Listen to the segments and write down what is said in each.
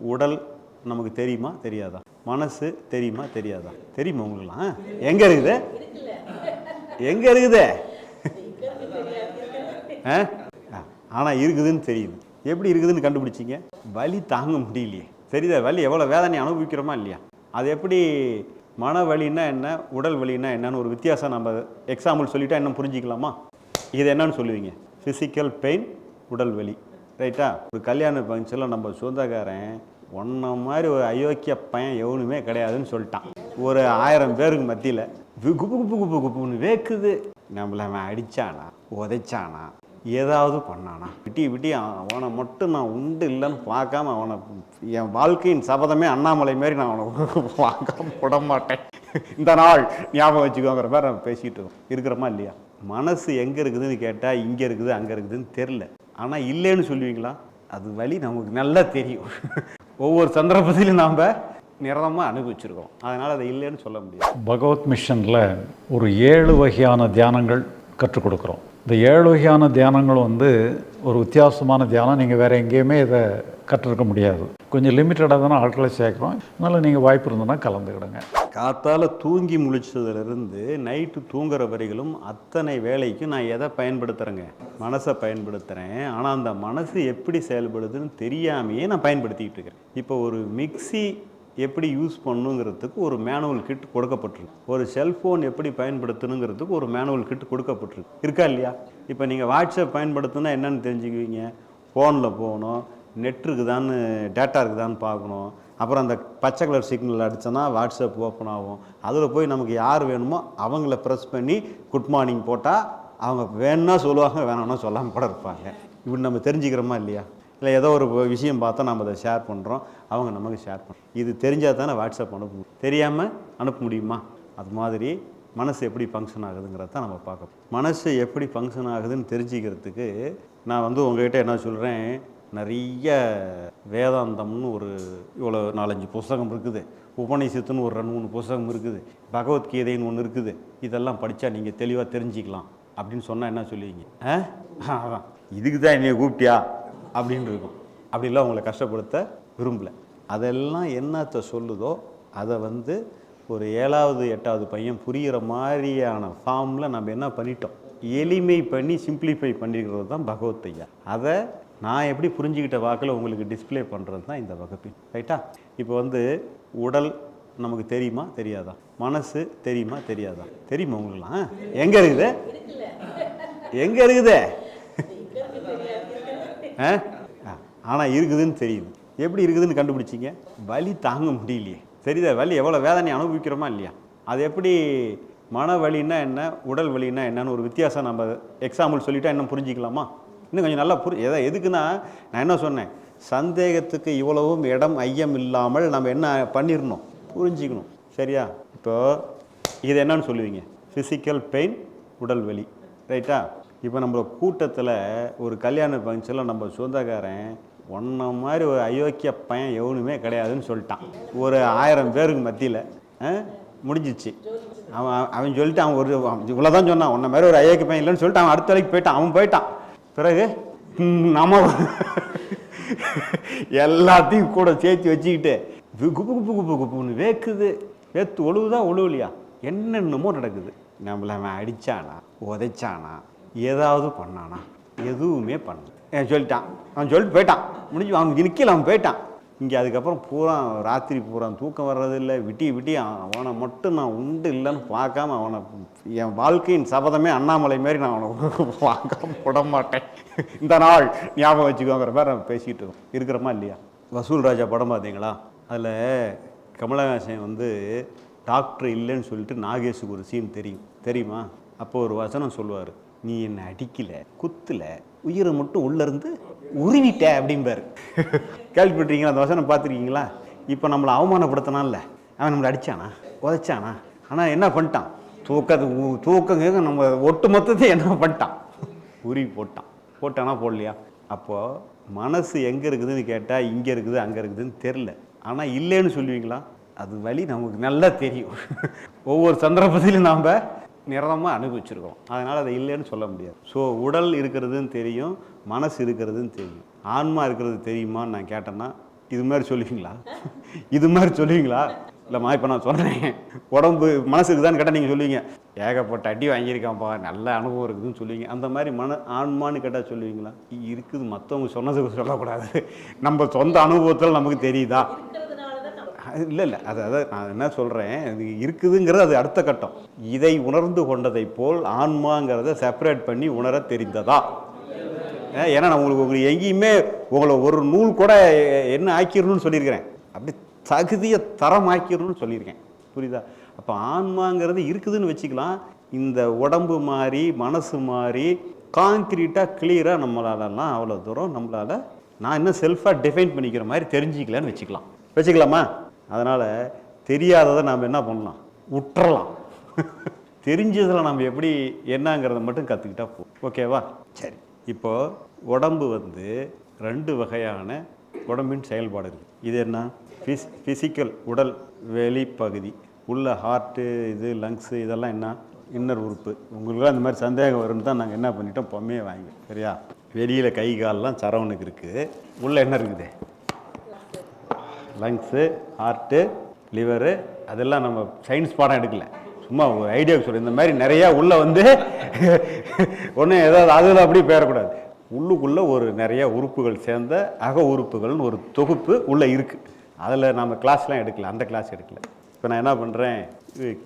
உடல் நமக்கு தெரியுமா தெரியாதா? மனசு தெரியுமா தெரியாதா? தெரியுமா உங்களுக்குலாம் எங்கே இருக்குது? எங்கே இருக்குது? ஆ? ஆனால் இருக்குதுன்னு தெரியுது. எப்படி இருக்குதுன்னு கண்டுபிடிச்சிங்க? வலி தாங்க முடியலையே. தெரியுதா? வலி எவ்வளோ வேதனை அனுபவிக்கிறோமா இல்லையா? அது எப்படி மன வலின்னா என்ன உடல் வலின்னா என்னன்னு ஒரு வித்தியாசம் நம்ம எக்ஸாம்பிள் சொல்லிட்டா இன்னும் புரிஞ்சிக்கலாமா? இது என்னன்னு சொல்லுவீங்க? ஃபிசிக்கல் பெயின் உடல் வலி. ரைட்டா? ஒரு கல்யாண ஃபங்க்ஷனில் நம்ம சொந்தக்காரன் ஒன்ன மாதிரி ஒரு அயோக்கிய பையன் எவனுமே கிடையாதுன்னு சொல்லிட்டான். ஒரு ஆயிரம் பேருக்கு மத்தியில். குப்பு குப்பு குப்பு குப்புன்னு வேக்குது. நம்மள அவன் அடிச்சானா? உதைச்சானா? ஏதாவது பண்ணானா? விட்டி விட்டி அவனை மட்டும் நான் உண்டு இல்லைன்னு பார்க்காம அவனை என் வாழ்க்கையின் சபதமே அண்ணாமலை மாரி நான் அவனை பார்க்காம விட மாட்டேன் இந்த நாள் ஞாபகம் வச்சுக்கோங்கிற மாதிரி நம்ம பேசிகிட்டு இருக்கோம். இருக்கிறோமா இல்லையா? மனசு எங்கே இருக்குதுன்னு கேட்டால் இங்கே இருக்குது அங்கே இருக்குதுன்னு தெரில ஆனால் இல்லைன்னு சொல்லுவீங்களா? அது வழி நமக்கு நல்லா தெரியும். ஒவ்வொரு சந்தர்ப்பத்திலும் நாம் நிரந்தரமாக அனுபவிச்சிருக்கோம். அதனால் அதை இல்லைன்னு சொல்ல முடியாது. பகவத் மிஷனில் ஒரு ஏழு வகையான தியானங்கள் கற்றுக் கொடுக்குறோம். இந்த ஏழு வகையான தியானங்கள் வந்து ஒரு வித்தியாசமான தியானம். நீங்கள் வேறு எங்கேயுமே இதை கற்றுருக்க முடியாது. கொஞ்சம் லிமிட்டடாக தானே ஆட்களை சேர்க்குறோம். அதனால் நீங்கள் வாய்ப்பு இருந்ததுன்னா கலந்துக்கிடுங்க. காத்தால் தூங்கி முழிச்சதுலேருந்து நைட்டு தூங்குற வரைகளும் அத்தனை வேலைக்கும் நான் எதை பயன்படுத்துகிறேங்க மனசை பயன்படுத்துகிறேன் ஆனால் அந்த மனசு எப்படி செயல்படுதுன்னு தெரியாமையே நான் பயன்படுத்திக்கிட்டு இருக்கேன். இப்போ ஒரு மிக்ஸி எப்படி யூஸ் பண்ணுங்கிறதுக்கு ஒரு மேனுவல் கிட் கொடுக்கப்பட்டிருக்கு. ஒரு செல்ஃபோன் எப்படி பயன்படுத்தணுங்கிறதுக்கு ஒரு மேனுவல் கிட் கொடுக்கப்பட்டிருக்கு. இருக்கா இல்லையா? இப்போ நீங்கள் வாட்ஸ்அப் பயன்படுத்தினா என்னென்னு தெரிஞ்சுக்குவீங்க? ஃபோனில் போகணும். நெட் இருக்குதான்னு டேட்டா இருக்குதான்னு பார்க்கணும். அப்புறம் அந்த பச்சை கலர் சிக்னல் அடித்தோன்னா வாட்ஸ்அப் ஓப்பன் ஆகும். அதில் போய் நமக்கு யார் வேணுமோ அவங்கள ப்ரெஸ் பண்ணி குட் மார்னிங் போட்டால் அவங்க வேணும்னா சொல்லுவாங்க வேணாம்னா சொல்லாமல் கூட இருப்பாங்க. இப்படி நம்ம தெரிஞ்சுக்கிறோமா இல்லையா? இல்லை ஏதோ ஒரு விஷயம் பார்த்தா நம்ம அதை ஷேர் பண்ணுறோம் அவங்க நமக்கு ஷேர் பண்ணுறோம் இது தெரிஞ்சால் தானே வாட்ஸ்அப் அனுப்ப முடியும். தெரியாமல் அனுப்ப முடியுமா? அது மாதிரி மனசு எப்படி ஃபங்க்ஷன் ஆகுதுங்கிறத நம்ம பார்க்கணும் மனசு எப்படி ஃபங்க்ஷன் ஆகுதுன்னு தெரிஞ்சுக்கிறதுக்கு நான் வந்து உங்ககிட்ட என்ன சொல்கிறேன் நிறைய வேதாந்தம்னு ஒரு இவ்வளோ நாலஞ்சு புஸ்தகம் இருக்குது. உபநிஷத்துன்னு ஒரு ரெண்டு மூணு புஸ்தகம் இருக்குது. பகவத்கீதைன்னு ஒன்று இருக்குது. இதெல்லாம் படித்தா நீங்கள் தெளிவாக தெரிஞ்சுக்கலாம். அப்படின்னு சொன்னால் என்ன சொல்லுவீங்க? ஆ? அதான். இதுக்கு தான் என்னை கூப்பிட்டியா? அப்படின்னு இருக்கும். அப்படிலாம் உங்களை கஷ்டப்படுத்த விரும்பல. அதெல்லாம் என்னத்தை சொல்லுதோ அதை வந்து ஒரு ஏழாவது எட்டாவது பையன் புரிகிற மாதிரியான ஃபார்மில் நம்ம என்ன பண்ணிட்டோம்? எளிமை பண்ணி சிம்பிளிஃபை பண்ணிக்கிறது தான் பகவத் ஐயா அதை நான் எப்படி புரிஞ்சுக்கிட்ட வாக்கில் உங்களுக்கு டிஸ்ப்ளே பண்ணுறது தான் இந்த வகுப்பின் ரைட்டா இப்போ வந்து உடல் நமக்கு தெரியுமா தெரியாதா? மனசு தெரியுமா தெரியாதா? தெரியுமா உங்களுக்குலாம்? எங்கே இருக்குது? எங்கே இருக்குது? ஆனால் இருக்குதுன்னு தெரியுது. எப்படி இருக்குதுன்னு கண்டுபிடிச்சிங்க? வலி தாங்க முடியலையே. சரிதா வலி? எவ்வளோ வேதனை அனுபவிக்கிறோமா இல்லையா? அது எப்படி மன வலின்னா என்ன உடல் வலின்னா என்னன்னு ஒரு வித்தியாசம் நம்ம எக்ஸாம்பிள் சொல்லிட்டா என்ன புரிஞ்சிக்கலாமா? இன்னும் கொஞ்சம் நல்லா புரி எதை எதுக்குன்னா நான் என்ன சொன்னேன்? சந்தேகத்துக்கு இவ்வளவும் இடம் ஐயம் இல்லாமல் நம்ம என்ன பண்ணிடணும் புரிஞ்சிக்கணும். சரியா? இப்போ இது என்னன்னு சொல்லுவீங்க. ஃபிசிக்கல் பெயின் உடல் வலி. ரைட்டா? இப்போ நம்ம கூட்டத்தில் ஒரு கல்யாண ஃபங்க்ஷனில் நம்ம சொந்தக்காரன் ஒன்றை மாதிரி ஒரு அயோக்கிய பையன் எவனுமே கிடையாதுன்னு சொல்லிட்டான். ஒரு ஆயிரம் பேருக்கு மத்தியில். முடிஞ்சிச்சு. அவன் அவன் சொல்லிட்டு அவன் ஒரு இவ்வளோதான் சொன்னான். உன்ன மாதிரி ஒரு அயோக்கிய பையன் இல்லைன்னு சொல்லிட்டு அவன் அடுத்த வேலைக்கு போயிட்டான். அவன் போயிட்டான். பிறகு நம்ம எல்லாத்தையும் கூட சேர்த்து வச்சுக்கிட்டு கு- குப்பு குப்பு குப்பு குப்புன்னு வேக்குது. வேத்து ஒழுவுதா ஒழுவலையா என்னென்னமோ நடக்குது. நம்மள அவன் அடித்தானா உதைச்சானா ஏதாவது பண்ணானா எதுவுமே பண்ணல. ஏன் சொல்லிட்டான். அவன் சொல்லிட்டு போயிட்டான். முடிஞ்சு அவன் நிற்கல அவன் போயிட்டான். இங்கே அதுக்கப்புறம் பூரா ராத்திரி பூரா தூக்கம் வர்றதில்லை. விட்டி விட்டி அவனை மட்டும் நான் உண்டு இல்லைன்னு பார்க்காம அவனை என் வாழ்க்கையின் சபதமே அண்ணாமலை மாரி நான் அவனை பார்க்காம விட மாட்டேன் இந்த நாள் ஞாபகம் வச்சுக்கோங்கிற மாதிரி நம்ம பேசிக்கிட்டு இருக்கோம். இருக்கிறோமா இல்லையா? வசூல் ராஜா படம் பார்த்தீங்களா? அதில் கமலஹாசன் வந்து டாக்டர் இல்லைன்னு சொல்லிட்டு நாகேஷுக்கு ஒரு சீன் தெரியும். தெரியுமா? அப்போ ஒரு வசனம் சொல்லுவார். நீ என்னை அடிக்கலை குத்தலை உயிரை மட்டும் உள்ளேருந்து இருந்து அப்படிம்பார். கேள்விப்பட்டிருக்கீங்களா? அந்த வசனம் பார்த்துருக்கீங்களா? இப்போ நம்மளை அவமானப்படுத்தினான்ல. அவன் நம்மளை அடித்தானா உதைச்சானா? ஆனால் என்ன பண்ணிட்டான்? தூக்கத்து ஊ- தூக்கம் நம்ம ஒட்டு மொத்தத்தை என்ன பண்ணிட்டான்? உருவி போட்டான். போட்டானா போடலையா? அப்போது மனசு எங்கே இருக்குதுன்னு கேட்டால் இங்கே இருக்குது அங்கே இருக்குதுன்னு தெரில ஆனால் இல்லைன்னு சொல்லுவீங்களா? அது வழி நமக்கு நல்லா தெரியும். ஒவ்வொரு சந்தர்ப்பத்திலும் நாம் நிரந்தமாக அனுபவிச்சிருக்கோம் அதனால் அதை இல்லைன்னு சொல்ல முடியாது. ஸோ உடல் இருக்கிறதுன்னு தெரியும் மனசு இருக்கிறதுன்னு தெரியும். ஆன்மா இருக்கிறது தெரியுமான்னு நான் கேட்டேன்னா இது மாதிரி சொல்லுவீங்களா? இது மாதிரி சொல்லுவீங்களா? இல்லைம்மா இப்போ நான் சொல்கிறேன் உடம்பு மனசுக்கு தான் கேட்டால் நீங்கள் சொல்லுவீங்க. ஏகப்பட்ட அடி வாங்கியிருக்கான்ப்பா நல்ல அனுபவம் இருக்குதுன்னு சொல்லுவீங்க. அந்த மாதிரி மன ஆன்மான்னு கேட்டால் சொல்லுவீங்களா? இருக்குது மற்றவங்க சொன்னதுக்கு சொல்லக்கூடாது நம்ம சொந்த அனுபவத்தில் நமக்கு தெரியுதா? இல்லை இல்லை. அது அதை நான் என்ன சொல்கிறேன் இது இருக்குதுங்கிறது அது அடுத்த கட்டம். இதை உணர்ந்து கொண்டதை போல் ஆன்மாங்கிறத செப்பரேட் பண்ணி உணர தெரிந்ததா? ஏன், ஏன்னா நான் உங்களுக்கு உங்களுக்கு எங்கேயுமே உங்களை ஒரு நூல் கூட என்ன ஆக்கிடணும்னு சொல்லியிருக்கிறேன். அப்படி தகுதியை தரம் ஆக்கிடணும்னு சொல்லியிருக்கேன். புரியுதா? அப்போ ஆன்மாங்கிறது இருக்குதுன்னு வச்சுக்கலாம். இந்த உடம்பு மாதிரி மனசு மாதிரி காங்கிரீட்டாக கிளியராக நம்மளாலலாம் அவ்வளோ தூரம் நம்மளால் நான் இன்னும் செல்ஃபாக டிஃபைன் பண்ணிக்கிற மாதிரி தெரிஞ்சிக்கலான்னு வச்சுக்கலாம். வச்சுக்கலாமா? அதனால் தெரியாததை நாம் என்ன பண்ணலாம்? உற்றலாம். தெரிஞ்சதில் நம்ம எப்படி என்னங்கிறத மட்டும் கற்றுக்கிட்டா போ ஓகேவா சரி. இப்போது உடம்பு வந்து ரெண்டு வகையான உடம்பின் செயல்பாடு இருக்குது இது என்ன? ஃபிஸ் ஃபிசிக்கல் உடல் வெளிப்பகுதி. உள்ள ஹார்ட்டு இது லங்ஸு இதெல்லாம் என்ன? இன்னர் உறுப்பு. உங்களுக்கு அந்த மாதிரி சந்தேகம் வரும்னு தான் நாங்கள் என்ன பண்ணிட்டோம்? பொம்மையை வாங்கி சரியா? வெளியில் கை கால்லாம் சரவணுக்கு இருக்குது உள்ளே என்ன இருக்குது? லங்ஸு ஹார்ட்டு லிவரு அதெல்லாம் நம்ம சயின்ஸ் பாடம் எடுக்கல. சும்மா ஒரு ஐடியாவுக்கு சொல்கிறேன் இந்த மாதிரி நிறையா உள்ளே வந்து ஒன்றும் ஏதாவது அதில் அப்படியே பேரக்கூடாது உள்ளுக்குள்ளே ஒரு நிறையா உறுப்புகள் சேர்ந்த அக உறுப்புகள்னு ஒரு தொகுப்பு உள்ளே இருக்குது அதில் நம்ம கிளாஸ்லாம் எடுக்கல. அந்த கிளாஸ் எடுக்கல. இப்போ நான் என்ன பண்ணுறேன்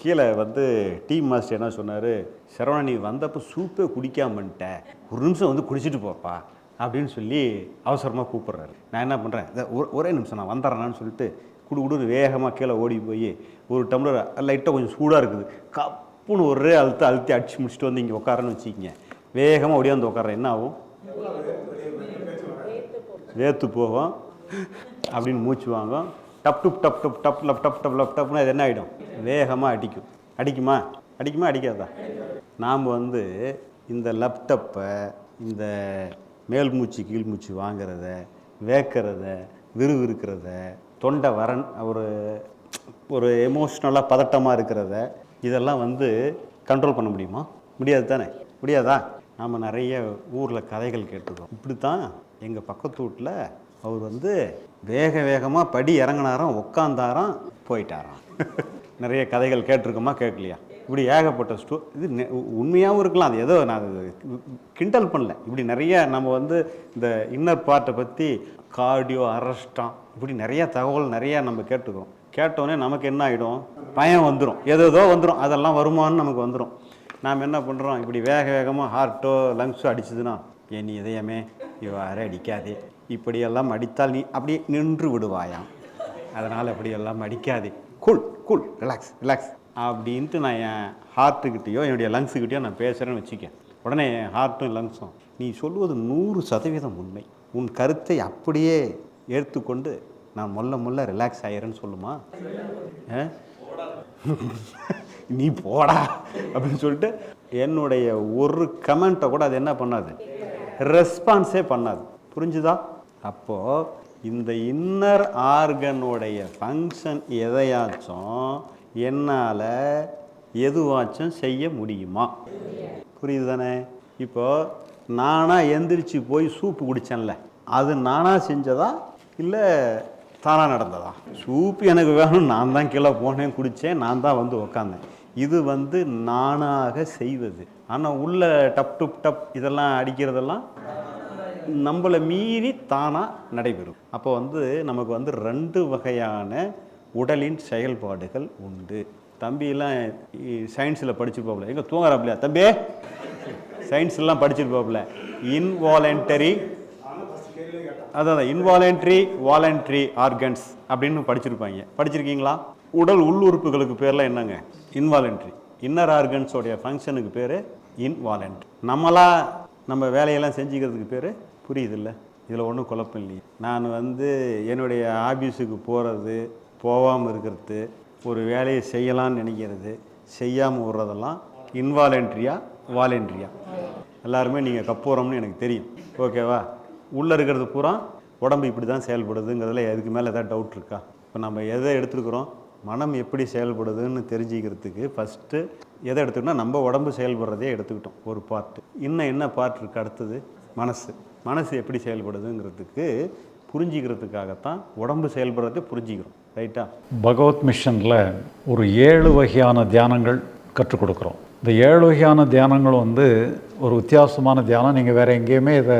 கீழே வந்து டீம் மாஸ்டர் என்ன சொன்னார்? சரவணா நீ வந்தப்போ சூப்பே குடிக்காமன்ட்ட ஒரு நிமிஷம் வந்து குடிச்சிட்டு போப்பா. அப்படின்னு சொல்லி அவசரமாக கூப்பிட்றாரு. நான் என்ன பண்ணுறேன் ஒரே நிமிஷம் நான் வந்துடுறேன்னு சொல்லிட்டு குடு குடு வேகமாக கீழே ஓடி போய் ஒரு டம்ளர் லைட்டாக கொஞ்சம் சூடாக இருக்குது. கப்புன்னு ஒரே அழுத்த அழுத்தி அடிச்சு முடிச்சுட்டு வந்து இங்கே உட்காரன்னு வச்சுக்கிங்க. வேகமாக ஓடியாந்து உட்கார்றேன் என்ன ஆகும்? வேத்து போகும். அப்படின்னு மூச்சு வாங்கும். Dub dup dub dub dub lub dub dub lub டப்னு அது என்ன ஆகிடும் வேகமாக அடிக்கும். அடிக்குமா? அடிக்குமா? அடிக்காதா? நாம் வந்து இந்த லப்டப்பை இந்த மேல் மூச்சு கீழ் மூச்சு வாங்கிறத வேக்கிறத விறுவிறுக்கிறத தொண்டை வரன் ஒரு ஒரு எமோஷ்னலாக பதட்டமாக இருக்கிறத இதெல்லாம் வந்து கண்ட்ரோல் பண்ண முடியுமா? முடியாது தானே? முடியாதா? நாம் நிறைய ஊரில் கதைகள் கேட்டிருக்கோம். இப்படி தான் எங்கள் பக்கத்து வீட்டில் அவர் வந்து வேக வேகமாக படி இறங்கினாராம் உட்காந்தாராம் போயிட்டாராம். நிறைய கதைகள் கேட்டிருக்கோமா கேட்கலையா? இப்படி ஏகப்பட்ட ஸ்டோ இது உண்மையாகவும் இருக்கலாம். அது ஏதோ நான் கிண்டல் பண்ணல. இப்படி நிறைய நம்ம வந்து இந்த இன்னர் பார்ட்டை பற்றி கார்டியோ அரஸ்டம் இப்படி நிறைய தகவல் நிறையா நம்ம கேட்டுக்கிறோம். கேட்டோன்னே நமக்கு என்ன ஆகிடும் பயம் வந்துடும் ஏதோ வந்துடும் அதெல்லாம் வருமான்னு நமக்கு வந்துடும் நாம் என்ன பண்ணுறோம் இப்படி வேக வேகமாக ஹார்ட்டோ லங்ஸோ அடிச்சதுன்னா என் நீ இதயமே இவ்வாறு அடிக்காதே. இப்படியெல்லாம் அடித்தால் நீ அப்படியே நின்று விடுவாயாம். அதனால் அப்படியெல்லாம் அடிக்காதே. கூல் கூல் ரிலாக்ஸ் ரிலாக்ஸ் அப்படின்ட்டு நான் என் ஹார்ட்டுக்கிட்டேயோ என்னுடைய லங்ஸுக்கிட்டேயோ நான் பேசுகிறேன்னு வச்சுக்கேன். உடனே என் ஹார்ட்டும் லங்ஸும் நீ சொல்வது நூறு சதவீதம் உண்மை. உன் கருத்தை அப்படியே ஏற்றுக்கொண்டு நான் மொல்ல மொல்ல ரிலாக்ஸ் ஆகிறேன்னு சொல்லுமா? நீ போடா அப்படின்னு சொல்லிட்டு என்னுடைய ஒரு கமெண்ட்டை கூட அது என்ன பண்ணாது? ரெஸ்பான்ஸே பண்ணாது. புரிஞ்சுதா? அப்போது இந்த இன்னர் ஆர்கனுடைய ஃபங்க்ஷன் எதையாச்சும் என்னால் எதுவாச்சும் செய்ய முடியுமா? புரியுது தானே இப்போது நானாக எந்திரிச்சு போய் சூப்பு குடித்தேன்ல அது நானாக செஞ்சதா? இல்லை தானாக நடந்ததா? சூப்பு எனக்கு வேணும் நான் தான் கீழே போனேன் குடித்தேன் நான் தான் வந்து உக்காந்தேன். இது வந்து நானாக செய்வது. ஆனால் உள்ள டப் டுப் டப் இதெல்லாம் அடிக்கிறதெல்லாம் நம்மளை மீறி தானாக நடைபெறும். அப்போ வந்து நமக்கு வந்து ரெண்டு வகையான உடலின் செயல்பாடுகள் உண்டு. தம்பியெல்லாம் சயின்ஸில் படிச்சிருப்பாப்புல எங்கே தூங்குறாப்புலையா தம்பி! சயின்ஸ்லாம் படிச்சிருப்பாப்புல இன்வாலண்டரி அதான் இன்வாலண்ட்ரி வாலண்ட்ரி ஆர்கன்ஸ் அப்படின்னு படிச்சிருப்பாங்க. படிச்சிருக்கீங்களா? உடல் உள்ளுறுப்புகளுக்கு பேர்லாம் என்னங்க? இன்வாலண்ட்ரி இன்னர் ஆர்கன்ஸோடைய ஃபங்க்ஷனுக்கு பேர் இன்வாலண்ட்ரி நம்மளா நம்ம வேலையெல்லாம் செஞ்சுக்கிறதுக்கு பேர் புரியுதில்ல? இதில் ஒன்றும் குழப்பம் இல்லையே. நான் வந்து என்னுடைய ஆபீஸுக்கு போகிறது போகாமல் இருக்கிறது ஒரு வேலையை செய்யலாம்னு நினைக்கிறது செய்யாமல் விடுறதெல்லாம் இன்வாலண்ட்ரியா வாலண்ட்ரியா எல்லாருமே நீங்கள் கப்பூரம்னு எனக்கு தெரியும். ஓகேவா? உள்ளே இருக்கிறது பூரா உடம்பு இப்படி தான் செயல்படுதுங்கிறதுல எதுக்கு மேலே ஏதாவது டவுட் இருக்கா? இப்போ நம்ம எதை எடுத்துருக்குறோம்? மனம் எப்படி செயல்படுதுன்னு தெரிஞ்சுக்கிறதுக்கு ஃபஸ்ட்டு எதை எடுத்துக்கிட்டோம்னா நம்ம உடம்பு செயல்படுறதே எடுத்துக்கிட்டோம் ஒரு பார்ட்டு இன்னும் என்ன பார்ட் இருக்குது அடுத்தது? மனசு. மனசு எப்படி செயல்படுதுங்கிறதுக்கு புரிஞ்சிக்கிறதுக்காகத்தான் உடம்பு செயல்படுறதை புரிஞ்சிக்கிறோம் ரைட்டா? பகவத் மிஷனில் ஒரு ஏழு வகையான தியானங்கள் கற்றுக் கொடுக்குறோம். இந்த ஏழு வகையான தியானங்கள் வந்து ஒரு வித்தியாசமான தியானம். நீங்கள் வேறு எங்கேயுமே இதை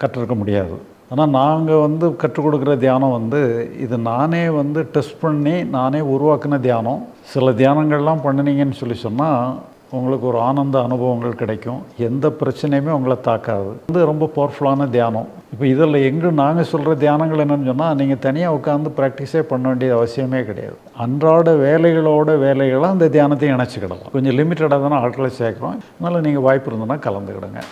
கற்றுருக்க முடியாது. ஆனால் நாங்கள் வந்து கற்றுக் கொடுக்குற தியானம் வந்து இது நானே வந்து டெஸ்ட் பண்ணி நானே உருவாக்கின தியானம். சில தியானங்கள்லாம் பண்ணினீங்கன்னு சொல்லி சொன்னால் உங்களுக்கு ஒரு ஆனந்த அனுபவங்கள் கிடைக்கும். எந்த பிரச்சனையுமே உங்களை தாக்காது. வந்து ரொம்ப பவர்ஃபுல்லான தியானம். இப்போ இதில் எங்கே நாங்கள் சொல்கிற தியானங்கள் என்னென்னு சொன்னால் நீங்கள் தனியாக உட்காந்து ப்ராக்டிஸே பண்ண வேண்டிய அவசியமே கிடையாது. அன்றாட வேலைகளோட வேலைகளாக அந்த தியானத்தையும் இணைச்சிக்கிடலாம். கொஞ்சம் லிமிட்டடாக தானே ஆட்களை சேர்க்குறோம். அதனால் நீங்கள் வாய்ப்பு இருந்ததுன்னா கலந்துக்கிடுங்க.